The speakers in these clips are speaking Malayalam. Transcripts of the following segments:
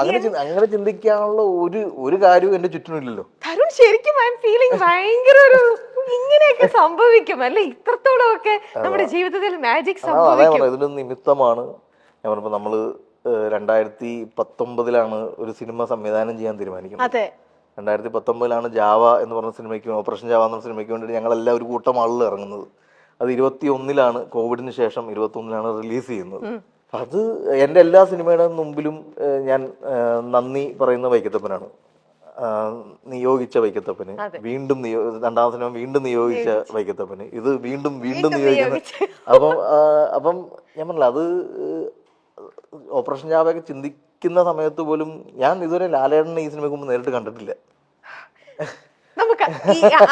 അങ്ങനെ അങ്ങനെ ചിന്തിക്കാനുള്ള ഒരു ഒരു കാര്യവും എന്റെ ചുറ്റിനുമില്ലല്ലോ. തരുൺ ശരിക്കും ഐ എം ഫീലിംഗ് ഭയങ്കര ഒരു ഇങ്ങനെയൊക്കെ സംഭവിക്കും അല്ലെ? ഇത്രത്തോളം ഒക്കെ നമ്മുടെ ജീവിതത്തിൽ മാജിക് സംഭവിക്കും. ഇതിലൊരു നിമിത്തമാണ് ഞാൻ പറഞ്ഞപ്പോ നമ്മൾ രണ്ടായിരത്തി പത്തൊമ്പതിലാണ് ഒരു സിനിമ സംവിധാനം ചെയ്യാൻ തീരുമാനിക്കുന്നത്. അതെ. രണ്ടായിരത്തി പത്തൊമ്പതിലാണ് ജാവ എന്ന് പറഞ്ഞ സിനിമയ്ക്ക് ഓപ്പറേഷൻ ജാവ എന്ന സിനിമയ്ക്ക് വേണ്ടി ഞങ്ങളെല്ലാം ഒരു കൂട്ടം ആളുകൾ ഇറങ്ങുന്നത്. അത് ഇരുപത്തി ഒന്നിലാണ് കോവിഡിന് ശേഷം ഇരുപത്തി ഒന്നിലാണ് റിലീസ് ചെയ്യുന്നത്. അത് എന്റെ എല്ലാ സിനിമയുടെ മുമ്പിലും ഞാൻ നന്ദി പറയുന്ന വൈക്കത്തപ്പനാണ്. നിയോഗിച്ച വൈക്കത്തപ്പന്. വീണ്ടും നിയോ രണ്ടാം സിനിമ വീണ്ടും നിയോഗിച്ച വൈക്കത്തപ്പന്. ഇത് വീണ്ടും വീണ്ടും നിയോഗിക്കുന്ന. അപ്പം അപ്പം ഞാൻ പറഞ്ഞില്ല അത് ഓപ്പറേഷൻ ജാവയൊക്കെ ചിന്തിക്കുന്ന സമയത്ത് പോലും ഞാൻ ഇതുവരെ ലാലേട്ടനെ ഈ സിനിമയ്ക്ക് മുമ്പ് നേരിട്ട് കണ്ടിട്ടില്ല. നമുക്ക്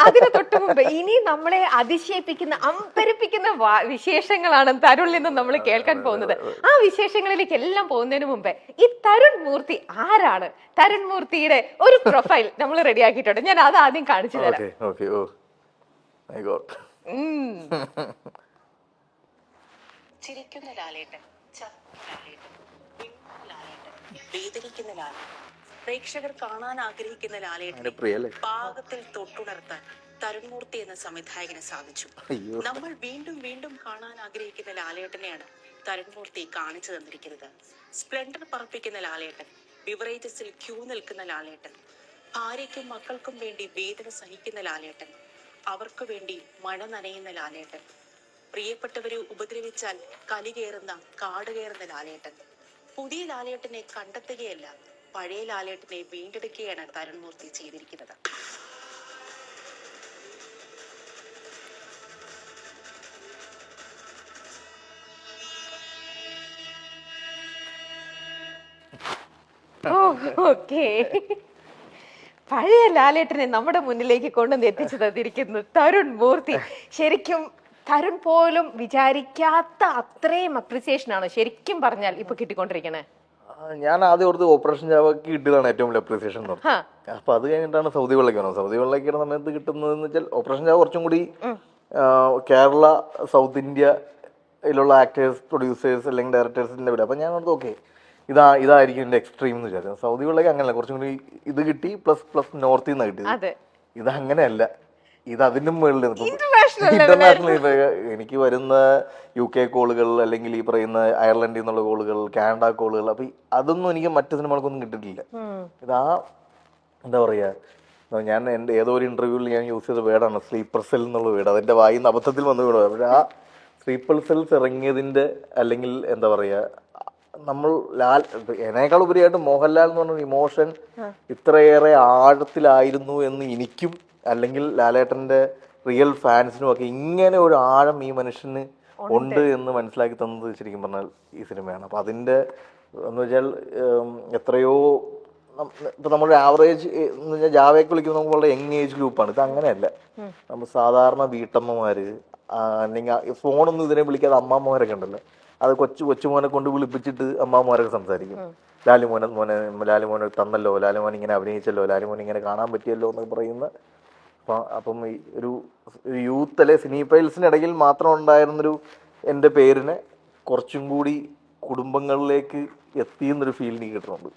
അതിന് തൊട്ട് മുമ്പ് ഇനി നമ്മളെ അതിശയിപ്പിക്കുന്ന അമ്പരിപ്പിക്കുന്ന വിശേഷങ്ങളാണ് തരുൾ നിന്ന് നമ്മൾ കേൾക്കാൻ പോകുന്നത്. ആ വിശേഷങ്ങളിലേക്ക് എല്ലാം പോകുന്നതിന് മുമ്പേ ഈ തരുൺ മൂർത്തി ആരാണ്? തരുൺ മൂർത്തിയുടെ ഒരു പ്രൊഫൈൽ നമ്മൾ റെഡിയാക്കിയിട്ടുണ്ട് ഞാൻ അത് ആദ്യം കാണിച്ചു തരാം. ചിരിക്കുന്ന ലാലേട്ടൻ ചത്ത ലാലേട്ടൻ വിങ്ങുന്ന ലാലേട്ടൻ വേദനിക്കുന്ന ലാലേട്ടൻ. പ്രേക്ഷകർ കാണാൻ ആഗ്രഹിക്കുന്ന ലാലേട്ടനെ പാകത്തിൽ തൊട്ടുണർത്താൻ തരുൺമൂർത്തി എന്ന സംവിധായകന് സാധിച്ചു. നമ്മൾ വീണ്ടും വീണ്ടും കാണാൻ ആഗ്രഹിക്കുന്ന ലാലേട്ടനെയാണ് തരുൺമൂർത്തി കാണിച്ചു തന്നിരിക്കുന്നത്. സ്പ്ലെൻഡർ പറപ്പിക്കുന്ന ലാലേട്ടൻ ബിവറേജസിൽ ക്യൂ നിൽക്കുന്ന ലാലേട്ടൻ ഭാര്യയ്ക്കും മക്കൾക്കും വേണ്ടി വേദന സഹിക്കുന്ന ലാലേട്ടൻ അവർക്ക് വേണ്ടി മഴ നനയുന്ന ലാലേട്ടൻ പ്രിയപ്പെട്ടവരെ ഉപദ്രവിച്ചാൽ കലി കയറുന്ന കാട് കയറുന്ന ലാലേട്ടൻ. പുതിയ ലാലേട്ടനെ കണ്ടെത്തുകയല്ല പഴയ ലാലേട്ടനെ വീണ്ടെടുക്കുകയാണ് തരുൺമൂർത്തി ചെയ്തിരിക്കുന്നത്. പഴയ ലാലേട്ടനെ നമ്മുടെ മുന്നിലേക്ക് കൊണ്ടുവന്ന് എത്തിച്ചു തന്നിരിക്കുന്നു തരുൺ മൂർത്തി ശരിക്കും തരുൺ പോലും വിചാരിക്കാത്ത അത്രയും അപ്രിസിയേഷൻ ആണ് ശരിക്കും പറഞ്ഞാൽ ഇപ്പൊ കിട്ടിക്കൊണ്ടിരിക്കണേ? ഞാൻ ആദ്യം ഓർത്ത് ഓപ്പറേഷൻ ജാവക്ക് കിട്ടിയതാണ് ഏറ്റവും വലിയ അപ്രീസിയേഷൻ എന്ന് ഹാ. പറഞ്ഞത് അപ്പൊ അത് കഴിഞ്ഞിട്ടാണ് സൗദി വെള്ളയ്ക്ക് വന്നത്. സൗദി വെള്ളയ്ക്കുടെ സമയത്ത് കിട്ടുന്നതെന്ന് വെച്ചാൽ ഓപ്പറേഷൻ ജാവ കുറച്ചും കൂടി കേരള സൗത്ത് ഇന്ത്യയിലുള്ള ആക്ടേഴ്സ് പ്രൊഡ്യൂസേഴ്സ് അല്ലെങ്കിൽ ഡയറക്ടേഴ്സിന്റെ വില അപ്പൊ ഞാൻ ഓർത്ത് ഓക്കെ ഇതാ ഇതായിരിക്കും എന്റെ എക്സ്ട്രീം എന്ന് വിചാരിച്ചു സൗദി വെള്ളയ്ക്ക് അങ്ങനെയല്ല കുറച്ചും കൂടി ഇത് കിട്ടി പ്ലസ് പ്ലസ് നോർത്തിൽ നിന്ന് അതെ. ഇത് അങ്ങനെയല്ല. ഇത് അതിനും മുകളിൽ ഇന്റർനാഷണൽ എനിക്ക് വരുന്ന യു കെ കോളുകൾ അല്ലെങ്കിൽ ഈ പറയുന്ന അയർലൻഡിൽ നിന്നുള്ള കോളുകൾ കാനഡ കോളുകൾ അപ്പൊ അതൊന്നും എനിക്ക് മറ്റു സിനിമകൾക്കൊന്നും കിട്ടിട്ടില്ല ഇത് ഇതാ എന്താ പറയാ ഞാൻ എന്റെ ഏതോ ഒരു ഇന്റർവ്യൂവിൽ ഞാൻ യൂസ് ചെയ്ത വേർഡാണ് സ്ലീപ്പർ സെൽ എന്നുള്ള വീട് അതിന്റെ വായിന്ന് അബദ്ധത്തിൽ വന്ന വീട് പക്ഷെ ആ സ്ലീപ്പർ സെൽസ് ഇറങ്ങിയതിന്റെ അല്ലെങ്കിൽ എന്താ പറയാ നമ്മൾ ലാൽ എന്നേക്കാൾ ഉപരിയായിട്ട് മോഹൻലാൽ എന്ന് പറഞ്ഞ ഇമോഷൻ ഇത്രയേറെ ആഴത്തിലായിരുന്നു എന്ന് എനിക്കും അല്ലെങ്കിൽ ലാലേട്ടന്റെ റിയൽ ഫാൻസിനും ഒക്കെ ഇങ്ങനെ ഒരു ആഴം ഈ മനുഷ്യന് ഉണ്ട്. എന്ന് മനസ്സിലാക്കി തന്നത് ശരിക്കും പറഞ്ഞാൽ ഈ സിനിമയാണ്. അപ്പൊ അതിന്റെ എന്ന് വെച്ചാൽ എത്രയോ ഇപ്പം നമ്മുടെ ആവറേജ് എന്ന് വെച്ചാൽ ജാവയൊക്കെ വിളിക്കുന്നത് നമുക്ക് വളരെ യങ് ഏജ് ഗ്രൂപ്പാണ് ഇത് അങ്ങനെയല്ല. നമ്മൾ സാധാരണ വീട്ടമ്മമാര് അല്ലെങ്കിൽ ഫോണൊന്നും ഇതിനെ വിളിക്കാതെ അമ്മാമ്മമാരൊക്കെ ഉണ്ടല്ലോ. അത് കൊച്ചു കൊച്ചുമോനെ കൊണ്ട് വിളിപ്പിച്ചിട്ട് അമ്മാമ്മമാരൊക്കെ സംസാരിക്കും. ലാലുമോനെ മോനെ ലാലുമോനെ തന്നല്ലോ ലാലുമോൻ ഇങ്ങനെ അഭിനയിച്ചല്ലോ ലാലുമോൻ ഇങ്ങനെ കാണാൻ പറ്റിയല്ലോ എന്നൊക്കെ പറയുന്ന അപ്പം അപ്പം ഈ ഒരു യൂത്ത് അല്ലെ സിനി ഫൈൽസിന് ഇടയിൽ മാത്രം ഉണ്ടായിരുന്നൊരു എന്റെ പേരിനെ കുറച്ചും കൂടി കുടുംബങ്ങളിലേക്ക് എത്തിയെന്നൊരു എനിക്ക് കിട്ടുന്നുണ്ട്.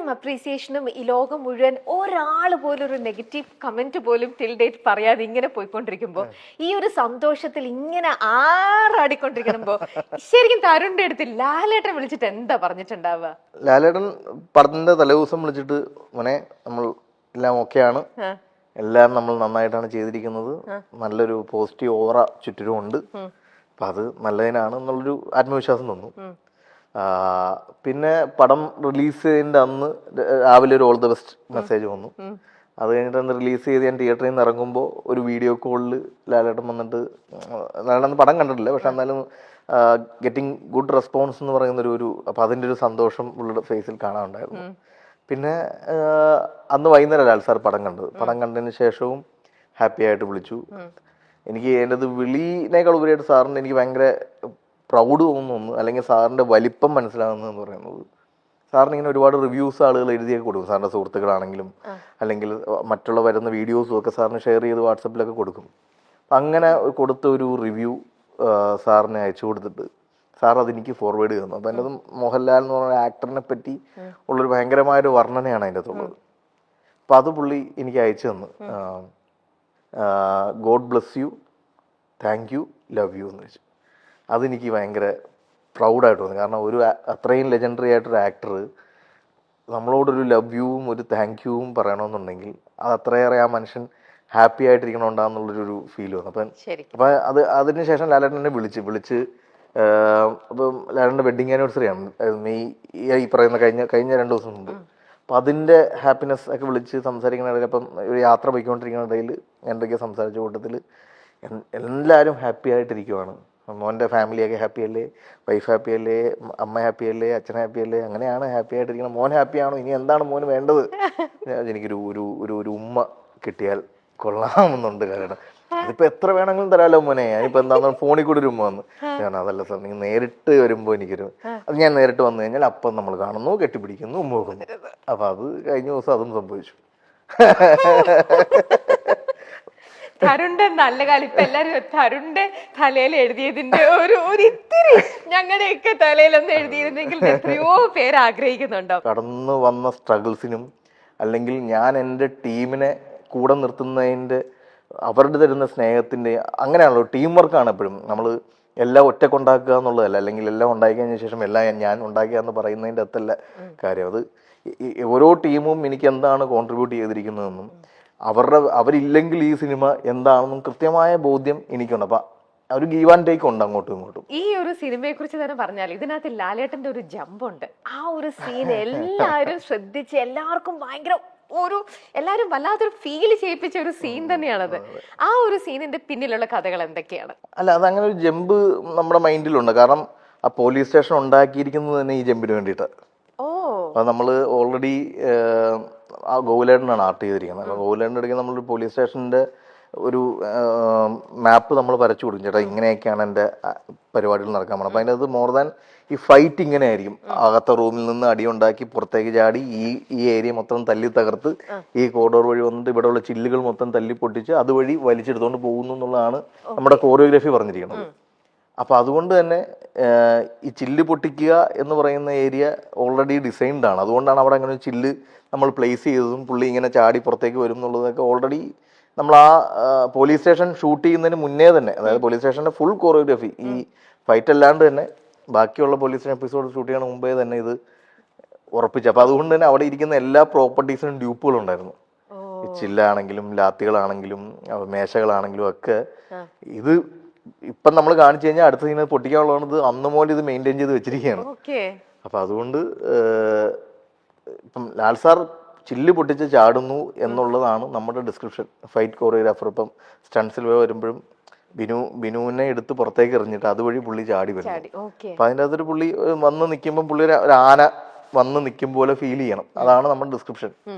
ഇത്രയും അപ്രീസിയേഷനും ഈ ലോകം മുഴുവൻ ഒരാൾ പോലും ഒരു നെഗറ്റീവ് കമന്റ് പോലും ടിൽ ഡേറ്റ് പറയാതെ ഇങ്ങനെ പോയിക്കൊണ്ടിരിക്കുമ്പോ ഈ ഒരു സന്തോഷത്തിൽ ഇങ്ങനെ ആറാടിക്കൊണ്ടിരിക്കുമ്പോൾ ശരിക്കും തരുണിന്റെ അടുത്ത് ലാലേട്ടൻ വിളിച്ചിട്ട് എന്താ പറഞ്ഞിട്ടുണ്ടാവുക? ലാലേട്ടൻ പടത്തിന്റെ തലേദിവസം വിളിച്ചിട്ട് മോനെ നമ്മൾ എല്ലാം ഓക്കെയാണ് എല്ലാം നമ്മൾ നന്നായിട്ടാണ് ചെയ്തിരിക്കുന്നത്. നല്ലൊരു പോസിറ്റീവ് ഓറ ചുറ്റിലും ഉണ്ട് അപ്പൊ അത് നല്ലതിനാണ് എന്നുള്ളൊരു ആത്മവിശ്വാസം തന്നു. പിന്നെ പടം റിലീസ് ചെയ്തതിന്റെ അന്ന് രാവിലെ ഒരു ഓൾ ദ ബെസ്റ്റ് മെസ്സേജ് വന്നു. അത് കഴിഞ്ഞിട്ട് അന്ന് റിലീസ് ചെയ്ത് ഞാൻ തിയേറ്ററിൽ നിന്ന് ഇറങ്ങുമ്പോൾ ഒരു വീഡിയോ കോളിൽ ലാലേട്ടൻ വന്നിട്ട് ലാലേട്ടൻ പടം കണ്ടിട്ടില്ല. പക്ഷെ എന്നാലും ഗെറ്റിംഗ് ഗുഡ് റെസ്പോൺസ് എന്ന് പറയുന്ന ഒരു അപ്പം അതിന്റെ ഒരു സന്തോഷം ഉള്ള ഫേസിൽ കാണാനുണ്ടായിരുന്നു. പിന്നെ അന്ന് വൈകുന്നേരം ലാൽ സാർ പടം കണ്ടത്. പടം കണ്ടതിന് ശേഷവും ഹാപ്പി ആയിട്ട് വിളിച്ചു. എനിക്ക് എന്റെ വിളിനേക്കാൾ ഉപരിയായിട്ട് സാറിന് എനിക്ക് ഭയങ്കര പ്രൗഡ് തോന്നുന്നു അല്ലെങ്കിൽ സാറിന്റെ വലിപ്പം മനസ്സിലാകുന്നതെന്ന് പറയുന്നത്. സാറിന് ഇങ്ങനെ ഒരുപാട് റിവ്യൂസ് ആളുകൾ എഴുതിയൊക്കെ കൊടുക്കും. സാറിന്റെ സുഹൃത്തുക്കളാണെങ്കിലും അല്ലെങ്കിൽ മറ്റുള്ള വരുന്ന വീഡിയോസും ഒക്കെ സാറിന് ഷെയർ ചെയ്ത് വാട്സപ്പിലൊക്കെ കൊടുക്കും. അപ്പം അങ്ങനെ കൊടുത്ത ഒരു റിവ്യൂ സാറിന് അയച്ചു കൊടുത്തിട്ട് സാർ അതെനിക്ക് ഫോർവേഡ് ചെയ്തു തന്നു അപ്പം എന്റെ മോഹൻലാൽ എന്ന് പറഞ്ഞ ആക്ടറിനെ പറ്റി ഉള്ളൊരു ഭയങ്കരമായൊരു വർണനയാണ് അതിന്റെ അകത്തുള്ളത് അപ്പം അത് പുള്ളി എനിക്ക് അയച്ചു തന്നു. God bless you thank you love you എന്ന് വെച്ചു. അതെനിക്ക് ഭയങ്കര പ്രൗഡായിട്ട് തോന്നി. കാരണം ഒരു അത്രയും ലെജൻഡറി ആയിട്ടൊരു ആക്ടർ നമ്മളോടൊരു ലവ് യുവും ഒരു താങ്ക് യുവും പറയണമെന്നുണ്ടെങ്കിൽ അത് അത്രയേറെ ആ മനുഷ്യൻ ഹാപ്പി ആയിട്ടിരിക്കണോണ്ടാന്നുള്ളൊരു ഫീൽ വന്നു. അപ്പം അപ്പം അത് അതിന് ശേഷം ലാലേട്ടൻ എന്നെ വിളിച്ച് വിളിച്ച് അപ്പം ലാലേട്ടന്റെ വെഡിങ് ആനിവേഴ്സറി ആണ്. മെയ് ഈ- പറയുന്ന കഴിഞ്ഞ കഴിഞ്ഞ രണ്ട് ദിവസം മുമ്പ്. അപ്പം അതിന്റെ ഹാപ്പിനെസ് ഒക്കെ വിളിച്ച് സംസാരിക്കുന്ന ഇടയിൽ അപ്പം ഒരു യാത്ര പോയിക്കൊണ്ടിരിക്കുന്ന ഇടയിൽ എന്തൊക്കെയോ സംസാരിച്ച കൂട്ടത്തിൽ എല്ലാവരും ഹാപ്പി ആയിട്ടിരിക്കുവാണ്. മോന്റെ ഫാമിലിയൊക്കെ ഹാപ്പി അല്ലേ? വൈഫ് ഹാപ്പി അല്ലേ? അമ്മ ഹാപ്പി അല്ലേ? അച്ഛൻ ഹാപ്പി അല്ലേ? അങ്ങനെയാണ് ഹാപ്പി ആയിട്ടിരിക്കുന്നത്. മോൻ ഹാപ്പി ആണോ? ഇനി എന്താണ് മോന് വേണ്ടത്? എനിക്കൊരു ഒരു ഒരു ഒരു ഉമ്മ കിട്ടിയാൽ കൊള്ളാമെന്നുണ്ട് കാരണം. അതിപ്പോ എത്ര വേണമെങ്കിലും തരാമല്ലോ മോനെ? ഞാനിപ്പോ എന്താണെന്ന് ഫോണിൽ കൂടി ഒരു ഉമ്മ വന്ന്. ഞാൻ അതല്ല സാർ നിങ്ങൾ നേരിട്ട് വരുമ്പോൾ എനിക്കൊരു അത് ഞാൻ നേരിട്ട് വന്നു കഴിഞ്ഞാൽ അപ്പം നമ്മൾ കാണുന്നു കെട്ടിപ്പിടിക്കുന്നു ഉമ്മ വെക്കുന്നു അപ്പൊ അത് കഴിഞ്ഞ ദിവസം അതും സംഭവിച്ചു. തരുണിന്റെ നല്ല കാലം. ഇപ്പൊ എല്ലാരും തരുണിന്റെ തലയിൽ എഴുതിയതിന്റെ ഒരു ഒരു ഇത്തിരി ഞങ്ങളുടെയൊക്കെ തലയിലൊന്നും എഴുതിയിരുന്നെങ്കിൽ എത്രയോ പേര് ആഗ്രഹിക്കുന്നുണ്ടോ? കടന്നു വന്ന സ്ട്രഗിൾസിനും അല്ലെങ്കിൽ ഞാൻ എന്റെ ടീമിനെ കൂടെ നിർത്തുന്നതിന്റെ അവരുടെ തരുന്ന സ്നേഹത്തിന്റെ അങ്ങനെയാണല്ലോ. ടീം വർക്കാണ് എപ്പോഴും. നമ്മൾ എല്ലാം ഒറ്റ ഉണ്ടാക്കുക എന്നുള്ളതല്ല. അല്ലെങ്കിൽ എല്ലാം ഉണ്ടാക്കി കഴിഞ്ഞ ശേഷം എല്ലാം ഞാൻ ഉണ്ടാക്കുക എന്ന് പറയുന്നതിന്റെ അകത്തല്ല കാര്യം. അത് ഓരോ ടീമും എനിക്ക് എന്താണ് കോൺട്രിബ്യൂട്ട് ചെയ്തിരിക്കുന്നതെന്നും അവരുടെ അവരില്ലെങ്കിൽ ഈ സിനിമ എന്താണെന്നും കൃത്യമായ ബോധ്യം എനിക്കുണ്ട്. അപ്പം ഒരു ഗീവ് ആൻഡ് ടേക്ക് ഉണ്ട് അങ്ങോട്ടും ഇങ്ങോട്ടും. ഈ ഒരു സിനിമയെ കുറിച്ച് തന്നെ പറഞ്ഞാൽ ഇതിനകത്ത് ലാലേട്ടന്റെ ഒരു ജമ്പ് ഉണ്ട്. ആ ഒരു സീൻ എല്ലാവരും ശ്രദ്ധിച്ച് എല്ലാവർക്കും ഭയങ്കര ഒരു എല്ലാവരും വല്ലാത്തൊരു ഫീൽ ചെയ്യിപ്പിച്ച ഒരു സീൻ തന്നെയാണത്. ആ ഒരു സീനിന്റെ പിന്നിലുള്ള കഥകൾ എന്തൊക്കെയാണ്? അല്ല അത് അങ്ങനെ ഒരു ജമ്പ് നമ്മുടെ മൈൻഡിലുണ്ട് കാരണം ആ പോലീസ് സ്റ്റേഷൻ ഉണ്ടാക്കിയിരിക്കുന്നത് തന്നെ ഈ ജമ്പിന് വേണ്ടിയിട്ട്. ഓ. നമ്മൾ ഓൾറെഡി ആ ഗോകുലേട്ടനാണ് ആർട്ട് ചെയ്തിരിക്കുന്നത്. അപ്പോൾ ഗോകുലേട്ടന്റെ ഇടയ്ക്ക് നമ്മളൊരു പോലീസ് സ്റ്റേഷന്റെ ഒരു മാപ്പ് നമ്മൾ വരച്ചു കൊടുക്കും. ചേട്ടാ ഇങ്ങനെയൊക്കെയാണ് എന്റെ പരിപാടികൾ നടക്കാൻ പോകുന്നത്. അപ്പോൾ അതിന്റെ അത് മോർ ദാൻ ഈ ഫൈറ്റ് ഇങ്ങനെ ആയിരിക്കും അകത്തെ റൂമിൽ നിന്ന് അടിയുണ്ടാക്കി പുറത്തേക്ക് ചാടി ഈ ഈ ഏരിയ മൊത്തം തല്ലി തകർത്ത് ഈ കോറിഡോർ വഴി വന്നിട്ട് ഇവിടെയുള്ള ചില്ലുകൾ മൊത്തം തല്ലി പൊട്ടിച്ച് അതുവഴി വലിച്ചെടുത്തുകൊണ്ട് പോകുന്നു എന്നുള്ളതാണ് നമ്മുടെ കോറിയോഗ്രഫി പറഞ്ഞിരിക്കുന്നത്. അപ്പൊ അതുകൊണ്ട് തന്നെ ഈ ചില്ല് പൊട്ടിക്കുക എന്ന് പറയുന്ന ഏരിയ ഓൾറെഡി ഡിസൈൻഡ് ആണ്. അതുകൊണ്ടാണ് അവിടെ അങ്ങനെ ചില്ല് നമ്മൾ പ്ലേസ് ചെയ്തതും പുള്ളി ഇങ്ങനെ ചാടി പുറത്തേക്ക് വരും എന്നുള്ളതൊക്കെ ഓൾറെഡി നമ്മൾ ആ പോലീസ് സ്റ്റേഷൻ ഷൂട്ട് ചെയ്യുന്നതിന് മുന്നേ തന്നെ അതായത് പോലീസ് സ്റ്റേഷന്റെ ഫുൾ കോറിയോഗ്രഫി ഈ ഫൈറ്റ് അല്ലാണ്ട് തന്നെ ബാക്കിയുള്ള പോലീസ് സ്റ്റേഷൻ എപ്പിസോഡ് ഷൂട്ട് ചെയ്യണ മുമ്പേ തന്നെ ഇത് ഉറപ്പിച്ചു. അപ്പോൾ അതുകൊണ്ട് തന്നെ അവിടെ ഇരിക്കുന്ന എല്ലാ പ്രോപ്പർട്ടീസിനും ഡ്യൂപ്പുകളുണ്ടായിരുന്നു ചില്ലാണെങ്കിലും ലാത്തികളാണെങ്കിലും മേശകളാണെങ്കിലും ഒക്കെ ഇത് ഇപ്പം നമ്മൾ കാണിച്ചു കഴിഞ്ഞാൽ അടുത്ത സീനത് പൊട്ടിക്കാനുള്ളത് അന്ന് മുതൽ ഇത് മെയിന്റെയിൻ ചെയ്ത് വെച്ചിരിക്കുകയാണ്. അപ്പം അതുകൊണ്ട് ഇപ്പം ലാൽ സാർ ചില്ല് പൊട്ടിച്ച് ചാടുന്നു എന്നുള്ളതാണ് നമ്മുടെ ഡിസ്ക്രിപ്ഷൻ ഫൈറ്റ് കോറിയോഗ്രാഫർ ഇപ്പം സ്റ്റൺസിൽ വരുമ്പോഴും ബിനു ബിനുവിനെ എടുത്ത് പുറത്തേക്ക് എറിഞ്ഞിട്ട് അതുവഴി പുള്ളി ചാടി വരും അപ്പം അതിന്റെ അകത്തൊരു പുള്ളി വന്ന് നിൽക്കുമ്പോൾ പുള്ളി ഒരു ആന വന്ന് നിൽക്കും പോലെ ഫീൽ ചെയ്യണം. അതാണ് നമ്മുടെ ഡിസ്ക്രിപ്ഷൻ